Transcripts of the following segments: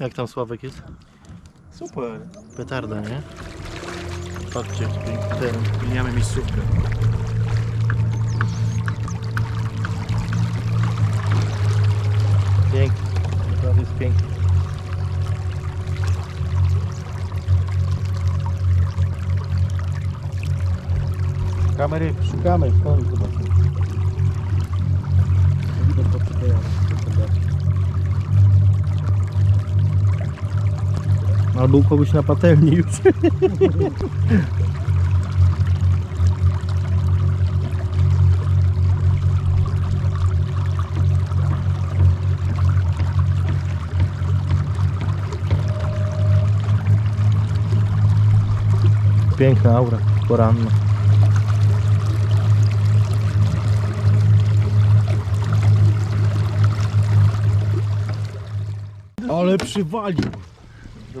Jak tam Sławek jest? Super. Petarda, nie? Patrzcie, jaki piękny teren. Zmieniamy miejscówkę. Piękny. Naprawdę jest piękny. Kamery. Szukamy, skąd zobaczymy. Widać to przyklejone. Albo u kogoś na patelni już. Piękna aura poranna. Ale przywalił.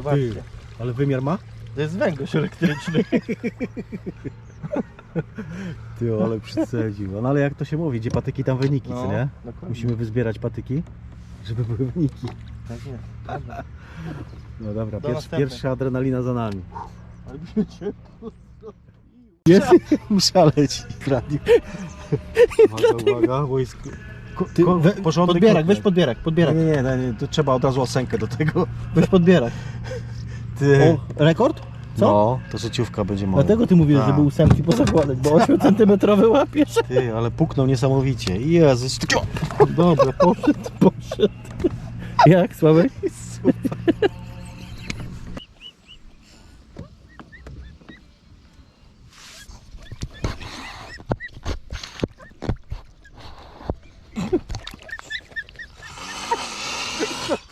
Zobaczcie. Ale wymiar ma? To jest węgorz elektryczny. Ty, ale przycedził. No ale jak to się mówi, gdzie patyki, tam wyniki, co nie? dokładnie. Musimy wyzbierać patyki, żeby były wyniki. Tak jest. Dobra. No dobra, Do pierwszy, następnej. pierwsza adrenalina za nami. Ale wiecie, Jest? Muszę leci w radiu. Uwaga, uwaga, wojsko. Ko, Ty, ko, we, porządek podbierak, weź podbierak, podbierak, Nie, nie, nie, nie, to trzeba od razu osenkę do tego. weź podbierak. Ty. O, rekord? Co? No, to życiówka będzie moja. Dlatego ty mówisz, Tak. żeby ósemki pozakładać, bo 8 cm łapiesz. Ty, ale puknął niesamowicie. Jezus. Dobra, poszedł, poszedł. Jak, Sławek?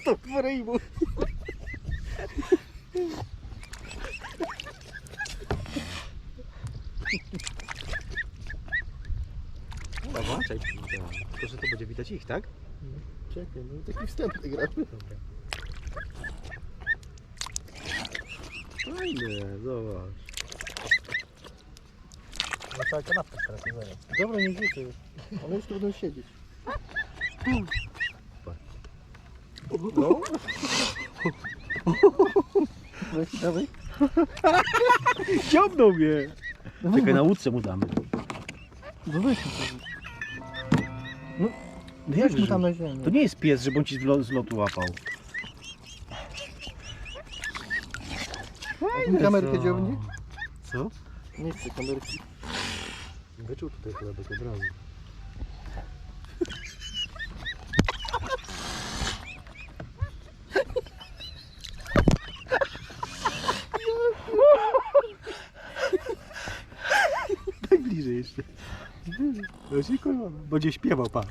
To w ryjmu. Zobaczaj, tylko że to będzie widać ich, tak? Czekaj, no taki wstępny gra. Fajne, zobacz. No cała kanapka teraz, zaraz. Dobra, nie rzucę już. One już tu będą siedzieć. No. Weź, dawaj. Ciągnął mnie. Czekaj, na łódce mu damy. No weź tu. No, No weź mu tam na ziemię. To nie jest pies, żeby on ci z lo- z lotu łapał. Fajne kamerkę dziobnie? Co? Nie chcę kamerki. Wyczuł tutaj chlebek od razu. No się kurwa, będzie śpiewał pan.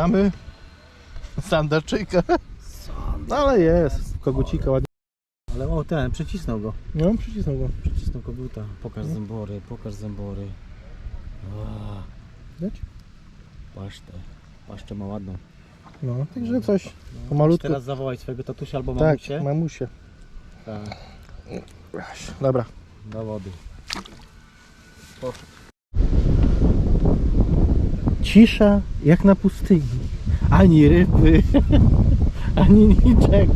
Mamy sandaczyka. No ale jest. Kogucika ładnie. Ale o ten, przycisnął go. No, przycisnął go. Przycisnął koguta. Pokaż zębory, pokaż zębory. Ła, Widać? paszczę. Paszczę ma ładną. No, także coś. No, Pomalutku. Teraz zawołaj swojego tatusia albo Tak, mamusię. mamusie. Tak. Dobra. Do wody. Cisza jak na pustyni. Ani ryby, ani niczego.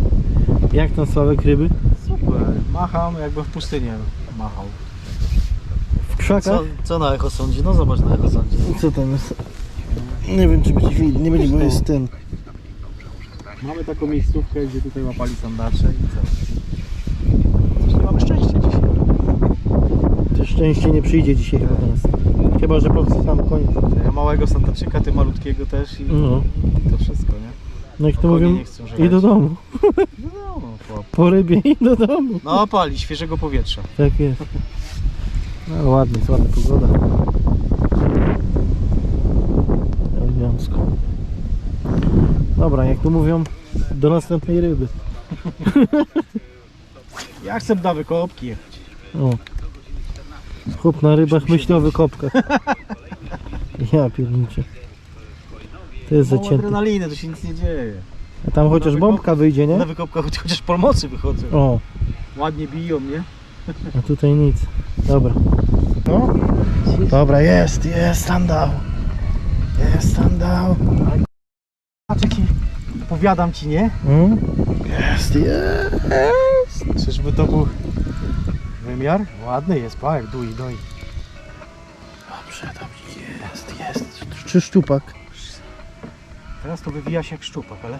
Jak tam Sławek ryby? Super. Macham jakby w pustynię machał. W krzakach? Co, co na echo sądzi? No zobacz na echo sądzi. Co tam jest? Nie wiem czy będzie widać, nie będzie, bo jest ten. Mamy taką miejscówkę, gdzie tutaj łapali sandacze i co? Coś nie mamy szczęścia dzisiaj. To szczęście nie przyjdzie dzisiaj chyba do nas. Chyba, że pod sam koniec. Ja małego sandaczyka, ty malutkiego też i, No. i to wszystko, nie? No jak to Konie mówią, nie chcą żreć. i do domu. No, no. po, Po rybie i do domu. no pali, świeżego powietrza. Tak jest. No ładnie, jest ładna pogoda. Elegancko. Dobra, jak to mówią, do następnej ryby. Ja chcę na wykopki jechać. O. Chłop na rybach myśli o wykopkach. Ja pierniczę. To jest Mam zacięte. adrenalinę, to się nic nie dzieje. A tam chociaż bombka wyjdzie, nie? Na wykopkach choć- chociaż polmocy wychodzą. O, Ładnie biją, nie? a tutaj nic. Dobra. No. Dobra, jest, jest, standał. Jest, standał. Patrz jaki, powiadam ci, nie? Mm? Jest, jest. Czyżby to był wymiar? Ładny jest, pa, jak dui, doi. Dobrze, dobrze, jest, jest. Czy szczupak? Teraz to wywija się jak szczupak, ale...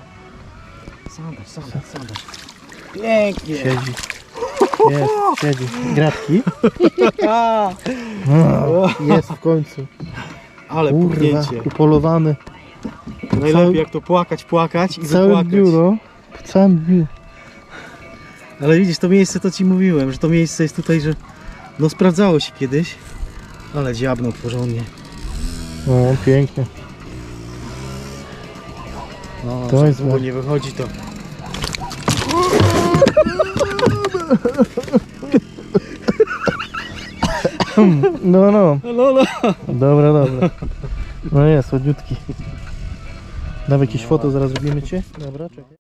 Sandaż, sandaż, sandaż. Pięknie! Siedzi. Jest, siedzi. Gratki. No, jest w końcu. Ale Kurwa, upolowany. Najlepiej jak to płakać, płakać i W całym wypłakać. dniu, no. W całym dniu. Ale widzisz, to miejsce to ci mówiłem, że to miejsce jest tutaj, że no sprawdzało się kiedyś. Ale dziabnął porządnie. O, pięknie. No, To jest długo nie wychodzi to. No, no. No, no. Dobra, dobra. No jest, ładniutki. Dawaj jakieś foto, zaraz robimy cię. Dobra, czekaj.